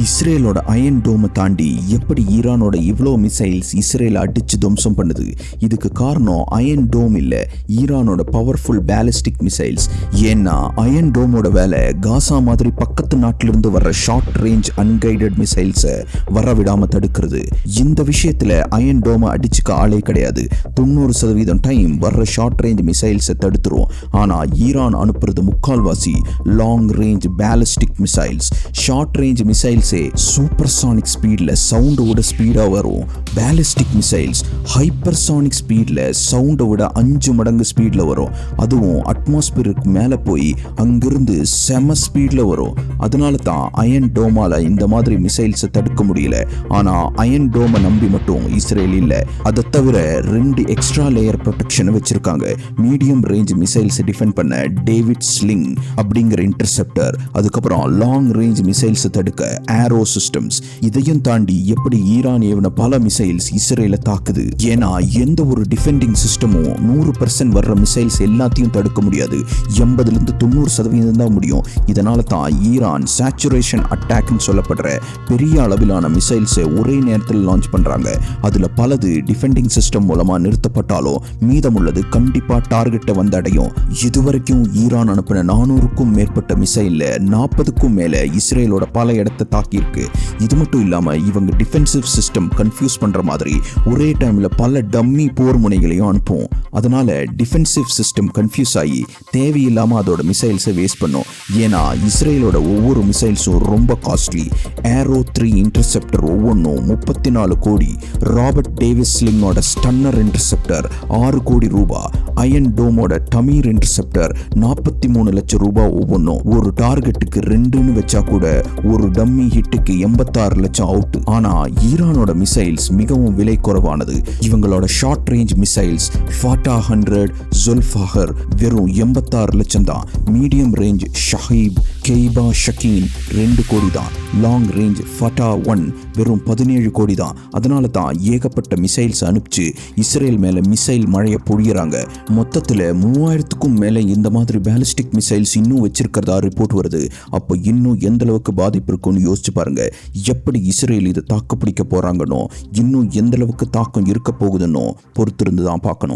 இஸ்ரேலோட அயன் டோமை தாண்டி எப்படி ஈரானோட இவ்வளோ மிசைல்ஸ் இஸ்ரேலை அடித்து துவம்சம் பண்ணுது? இதுக்கு காரணம் அயன் டோம் இல்லை ஈரானோட பவர்ஃபுல் பேலிஸ்டிக் மிசைல்ஸ் ஏன்னா அயன் டோமோட வேலை காசா மாதிரி பக்கத்து நாட்டிலிருந்து வர்ற ஷார்ட் ரேஞ்ச் அன்கைடட் மிசைல்ஸை வர விடாமல் தடுக்கிறது. இந்த விஷயத்தில் அயன் டோமை அடிச்சுக்க ஆளே கிடையாது. தொண்ணூறு சதவீதம் டைம் வர்ற ஷார்ட் ரேஞ்ச் மிசைல்ஸை தடுத்துரும். ஆனால் ஈரான் அனுப்புறது முக்கால்வாசி long range ballistic missiles short range missiles supersonic ஸ்பீடில் சவுண்டை விட ஸ்பீடாக வரும். பேலிஸ்டிக் மிசைல்ஸ் ஹைப்பர்சானிக் ஸ்பீடில் சவுண்டை விட அஞ்சு மடங்கு ஸ்பீடில் வரும். அதுவும் அட்மாஸ்பியருக்கு மேலே போய் அங்கிருந்து செம ஸ்பீடில் வரும். அதனால தான் அயன் டோமால இந்த மாதிரி மிசைல்ஸை தடுக்க முடியல. ஆனால் அயன் டோமை நம்பி மட்டும் இஸ்ரேல் இல்லை. அதை தவிர ரெண்டு எக்ஸ்ட்ரா லேயர் ப்ரொடெக்ஷனை வச்சுருக்காங்க. மீடியம் ரேஞ்ச் மிசைல்ஸை டிஃபெண்ட் பண்ண டேவிட் ஸ்லிங் அப்படிங்கிற இன்டர்செப்டர் அதுக்கப்புறம் லாங் ரேஞ்ச் மிசைல்ஸை தடுக்க ஏரோ சிஸ்டம்ஸ் இதையும் தாண்டி எப்படி ஈரான் ஏவன பல மிசைல்ஸ் இஸ்ரேலை தாக்குது. ஏன்னா எந்த ஒரு டிஃபெண்டிங் சிஸ்டமும் நூறு பர்சன்ட் வர்ற மிசைல்ஸ் எல்லாத்தையும் தடுக்க முடியாது. எண்பதுலேருந்து தொண்ணூறு சதவீதம் தான் முடியும். இதனால தான் ஈரான் சேச்சுரேஷன் அட்டாக்னு சொல்லப்படுற பெரிய அளவிலான மிசைல்ஸை ஒரே நேரத்தில் லான்ச் பண்றாங்க. அதுல பலது டிஃபெண்டிங் சிஸ்டம் மூலமா நிறுத்தப்பட்டாலும் மீதமுள்ளது கண்டிப்பா டார்கெட்டை வந்தடையும். இதுவரைக்கும் ஈரான் அனுப்பின நானூறுக்கும் மேற்பட்ட மிசைல நாற்பதுக்கும் மேல இஸ்ரேலோட பல இடத்தை தாக்கியிருக்கு இது மட்டும் இல்லாமல் இவங்க டிஃபென்சிவ் சிஸ்டம் கன்ஃபியூஸ் பண்ணுற மாதிரி ஒரே டைமில் பல டம்மி போர் முனைகளையும் அனுப்பும். அதனால் டிஃபென்சிவ் சிஸ்டம் கன்ஃபியூஸ் ஆகி தேவையில்லாமல் அதோட மிசைல்ஸை வேஸ்ட் பண்ணும். ஏன்னா இஸ்ரேலோட ஒவ்வொரு மிசைல்ஸும் ரொம்ப காஸ்ட்லி ஏரோ த்ரீ இன்டர்செப்டர் ஒவ்வொன்றும் முப்பத்தி நாலு கோடி. ராபர்ட் டேவிஸ் ஸ்லிங்கோட ஸ்டன்னர் இன்டர்செப்டர் ஆறு கோடி ரூபாய் அயன் டோமோட டமீர் இன்டர்செப்டர் நாற்பத்தி மூணு லட்சம் ரூபாய் ஒவ்வொன்றும் ஒரு டார்கெட்டுக்கு ரெண்டுன்னு வச்சா கூட ஒரு டம்மி ஹிட்டுக்கு எண்பத்தாறு லட்சம் அவுட் ஆனா ஈரானோட மிசைல்ஸ் மிகவும் விலை குறைவானது. இவங்களோட short range missiles Fateh hundred Zolfaghar வெறும் எண்பத்தாறு லட்சம் தான். மீடியம் ரேஞ்ச் ஷஹீப் கெய்பா ஷக்கீன் ரெண்டு கோடி தான் லாங் ரேஞ்ச் ஃபட்டா ஒன் வெறும் பதினேழு கோடி தான் அதனால தான் ஏகப்பட்ட மிசைல்ஸ் அனுப்பிச்சு இஸ்ரேல் மேலே மிசைல் மழையை பொழியிறாங்க. மொத்தத்தில் மூவாயிரத்துக்கும் மேலே இந்த மாதிரி பேலிஸ்டிக் மிசைல்ஸ் இன்னும் வச்சிருக்கிறதா ரிப்போர்ட் வருது. அப்போ இன்னும் எந்த அளவுக்கு பாதிப்பு இருக்கும்னு யோசிச்சு பாருங்க. எப்படி இஸ்ரேல் இதை தாக்கு பிடிக்க போகிறாங்கன்னோ இன்னும் எந்த அளவுக்கு தாக்கம் இருக்க போகுதுன்னோ பொறுத்திருந்து தான் பார்க்கணும்.